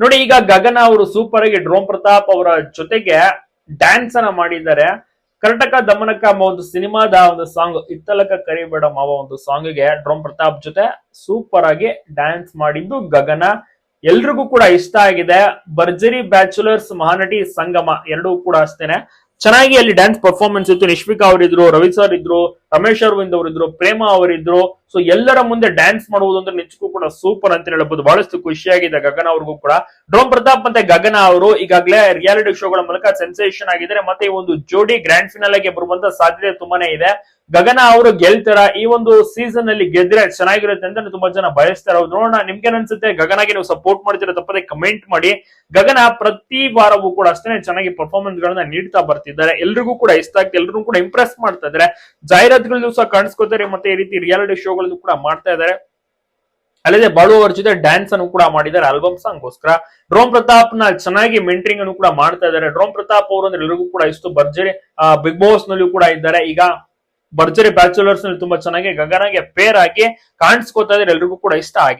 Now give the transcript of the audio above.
ನೋಡಿ, ಈಗ ಗಗನ ಅವರು ಸೂಪರ್ ಆಗಿ ಡ್ರೋಮ್ ಪ್ರತಾಪ್ ಅವರ ಜೊತೆಗೆ ಡ್ಯಾನ್ಸ್ ಅನ್ನ ಮಾಡಿದ್ದಾರೆ. ಕರ್ನಾಟಕ ದಮನಕ ಎಂಬ ಒಂದು ಸಿನಿಮಾದ ಒಂದು ಸಾಂಗ್ ಇತ್ತಲಕ ಕರಿಬೇಡ ಮಾವ ಒಂದು ಸಾಂಗ್ಗೆ ಡ್ರೋಮ್ ಪ್ರತಾಪ್ ಜೊತೆ ಸೂಪರ್ ಆಗಿ ಡ್ಯಾನ್ಸ್ ಮಾಡಿದ್ದು ಗಗನ. ಎಲ್ರಿಗೂ ಕೂಡ ಇಷ್ಟ ಆಗಿದೆ. ಬರ್ಜರಿ ಬ್ಯಾಚುಲರ್ಸ್ ಮಹಾನಟಿ ಸಂಗಮ, ಎರಡೂ ಕೂಡ ಅಷ್ಟೇನೆ. ಚೆನ್ನಾಗಿ ಅಲ್ಲಿ ಡ್ಯಾನ್ಸ್ ಪರ್ಫಾರ್ಮೆನ್ಸ್ ಇತ್ತು. ನಿಶ್ವಿಕಾ ಅವರಿದ್ರು, ರವಿ ಸರ್ ಇದ್ರು ರಮೇಶ್ ಅರವಿಂದ್ ಅವರಿದ್ರು, ಪ್ರೇಮ ಅವರಿದ್ರು ಸೊ ಎಲ್ಲರ ಮುಂದೆ ಡ್ಯಾನ್ಸ್ ಮಾಡುವುದು ಅಂದ್ರೆ ನಿಜಕ್ಕೂ ಕೂಡ ಸೂಪರ್ ಅಂತ ಹೇಳಬಹುದು ಬಹಳಷ್ಟು ಖುಷಿಯಾಗಿದೆ ಗಗನ ಅವ್ರಿಗೂ ಕೂಡ. ಡ್ರೋಮ್ ಪ್ರತಾಪ್ ಮತ್ತೆ ಗಗನ ಅವರು ಈಗಾಗಲೇ ರಿಯಾಲಿಟಿ ಶೋಗಳ ಮೂಲಕ ಸೆನ್ಸೇಷನ್ ಆಗಿದ್ದಾರೆ. ಮತ್ತೆ ಈ ಒಂದು ಜೋಡಿ ಗ್ರ್ಯಾಂಡ್ ಫಿನಾಲ್ಗೆ ಬರುವಂತ ಸಾಧ್ಯತೆ ತುಂಬಾನೇ ಇದೆ. ಗಗನ ಅವರು ಗೆಲ್ತಾರ. ಈ ಒಂದು ಸೀಸನ್ ಅಲ್ಲಿ ಗೆದ್ರೆ ಚೆನ್ನಾಗಿರುತ್ತೆ ಅಂತ ತುಂಬಾ ಜನ ಬಯಸ್ತಾರೆ. ನೋಡೋಣ. ನಿಮ್ಗೆ ಅನ್ಸುತ್ತೆ ಗಗನಗೆ ನೀವು ಸಪೋರ್ಟ್ ಮಾಡ್ತೀರಾ ತಪ್ಪದೆ ಕಮೆಂಟ್ ಮಾಡಿ. ಗಗನ ಪ್ರತಿ ವಾರವೂ ಕೂಡ ಅಷ್ಟೇ ಚೆನ್ನಾಗಿ ಪರ್ಫಾರ್ಮೆನ್ಸ್ ಗಳನ್ನ ನೀಡ್ತಾ ಬರ್ತಿದ್ದಾರೆ. ಎಲ್ರಿಗೂ ಕೂಡ ಇಷ್ಟ ಆಗ್ತಾ ಎಲ್ರಿಗೂ ಕೂಡ ಇಂಪ್ರೆಸ್ ಮಾಡ್ತಾ ಇದ್ದಾರೆ. ಜಾಹೀರಾತುಗಳು ಸಹ ಕಾಣಿಸ್ಕೋತಾರೆ ಮತ್ತೆ ಈ ರೀತಿ ರಿಯಾಲಿಟಿ ಶೋಗಳಲ್ಲೂ ಕೂಡ ಮಾಡ್ತಾ ಇದ್ದಾರೆ. ಅಲ್ಲದೆ ಬಾಳು ಅವರ ಜೊತೆ ಡ್ಯಾನ್ಸ್ ಅನ್ನು ಕೂಡ ಮಾಡಿದ್ದಾರೆ. ಆಲ್ಬಮ್ ಸಾಂಗ್ಗೋಸ್ಕರ ಡ್ರೋಮ್ ಪ್ರತಾಪ್ನ ಚೆನ್ನಾಗಿ ಮೆಂಟ್ರಿಂಗ್ ಅನ್ನು ಕೂಡ ಮಾಡ್ತಾ ಇದ್ದಾರೆ. ಡ್ರೋಮ್ ಪ್ರತಾಪ್ ಅವರು ಅಂದ್ರೆ ಎಲ್ಲರಿಗೂ ಕೂಡ ಇಷ್ಟು ಭರ್ಜರಿ ಬಿಗ್ ಬಾಸ್ ನಲ್ಲೂ ಕೂಡ ಇದ್ದಾರೆ. ಈಗ ಭರ್ಜರಿ ಬ್ಯಾಚುಲರ್ಸ್ನಲ್ಲಿ ತುಂಬಾ ಚೆನ್ನಾಗಿ ಗಗನಗೆ ಪೇರ್ ಆಗಿ ಕಾಣಿಸ್ಕೋತಾ ಇದ್ರೆ ಎಲ್ರಿಗೂ ಕೂಡ ಇಷ್ಟ ಆಗಿದೆ